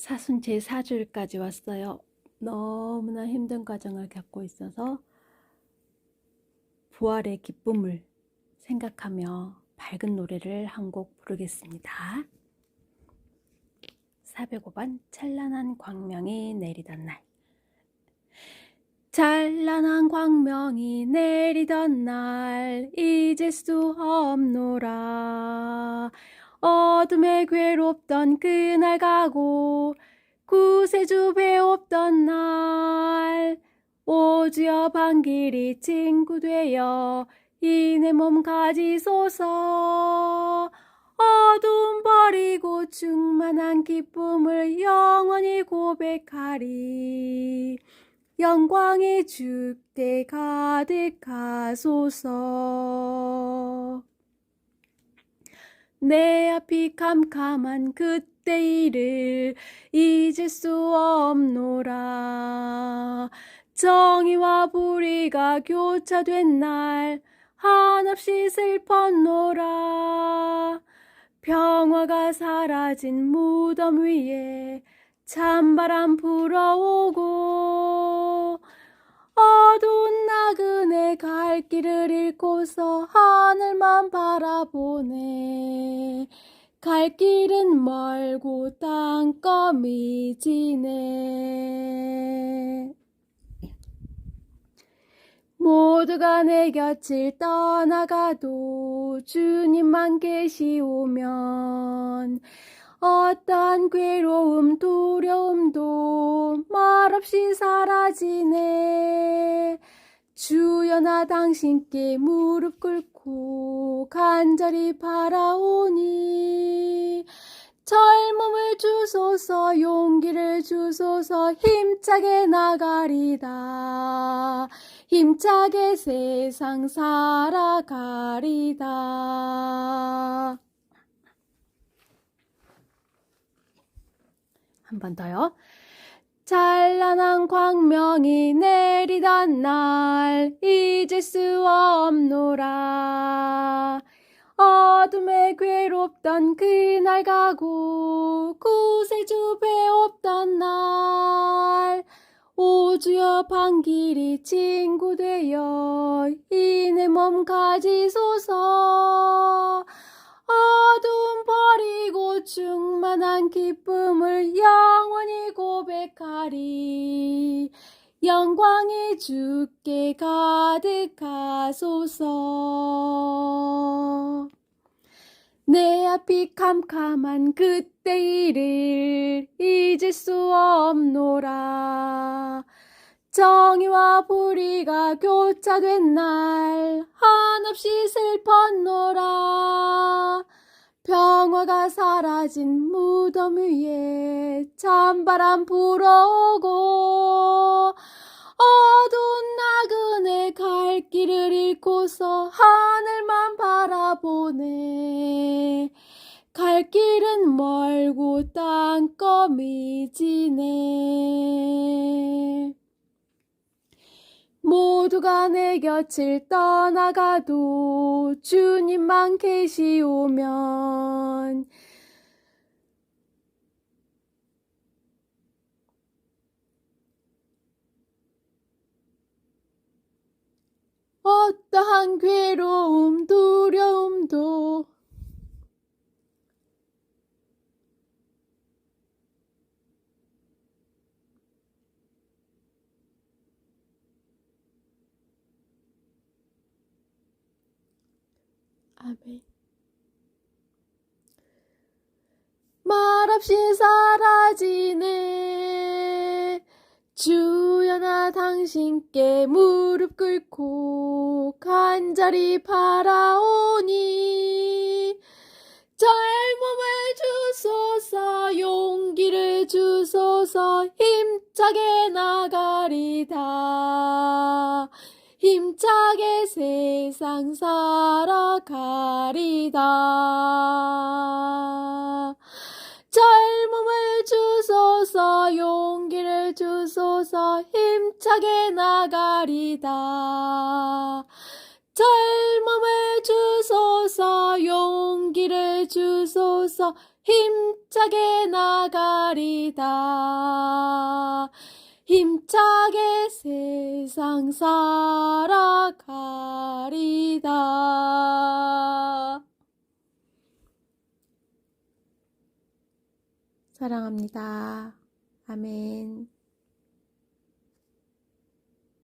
사순 제4주일까지 왔어요. 너무나 힘든 과정을 겪고 있어서 부활의 기쁨을 생각하며 밝은 노래를 한 곡 부르겠습니다. 405번 찬란한 광명이 내리던 날 찬란한 광명이 내리던 날 잊을 수 없노라 어둠에 괴롭던 그날 가고 구세주 배웠던 날. 오주여 반길이 친구 되어 이 내 몸 가지소서. 어둠 버리고 충만한 기쁨을 영원히 고백하리. 영광의 주께 가득하소서 내 앞이 캄캄한 그때 일을 잊을 수 없노라. 정의와 불의가 교차된 날 한없이 슬펐노라. 평화가 사라진 무덤 위에 찬바람 불어오고 어두운 나그네 갈 길을 잃고서 하늘만 바라보네 갈 길은 멀고 땅거미 지네. 모두가 내 곁을 떠나가도 주님만 계시오면 어떠한 괴로움 두려움도 말없이 사라지네. 주여 나 당신께 무릎 꿇고 간절히 바라오니 주소서 용기를 주소서 힘차게 나가리다 힘차게 세상 살아가리다 한 번 더요. 찬란한 광명이 내리던 날 잊을 수 없노라. 어둠에 괴롭던 그날 가고 구세주 배웠던 날. 오주여 반길이 친구 되어 이내 몸 가지소서. 어둠 버리고 충만한 기쁨을 영원히 고백하리. 영광이 주께 가득하소서 내 앞이 캄캄한 그때 일을 잊을 수 없노라. 정의와 불의가 교차된 날 한없이 슬펐노라. 평화가 사라진 무덤 위에 찬바람 불어오고 어두운 나그네 갈 길을 잃고서 멀고 땅거미 지네. 모두가 내 곁을 떠나가도 주님만 계시오면 어떠한 괴로움, 두려움도 아멘. 말없이 사라지네. 주여 나 당신께 무릎 꿇고 간절히 바라오니 젊음을 주소서 용기를 주소서 힘차게 나가리다 힘차게 세상 살아가리다 젊음을 주소서 용기를 주소서 힘차게 나가리다 젊음을 주소서 용기를 주소서 힘 힘차게 나가리다. 힘차게 세상 살아가리다. 사랑합니다. 아멘.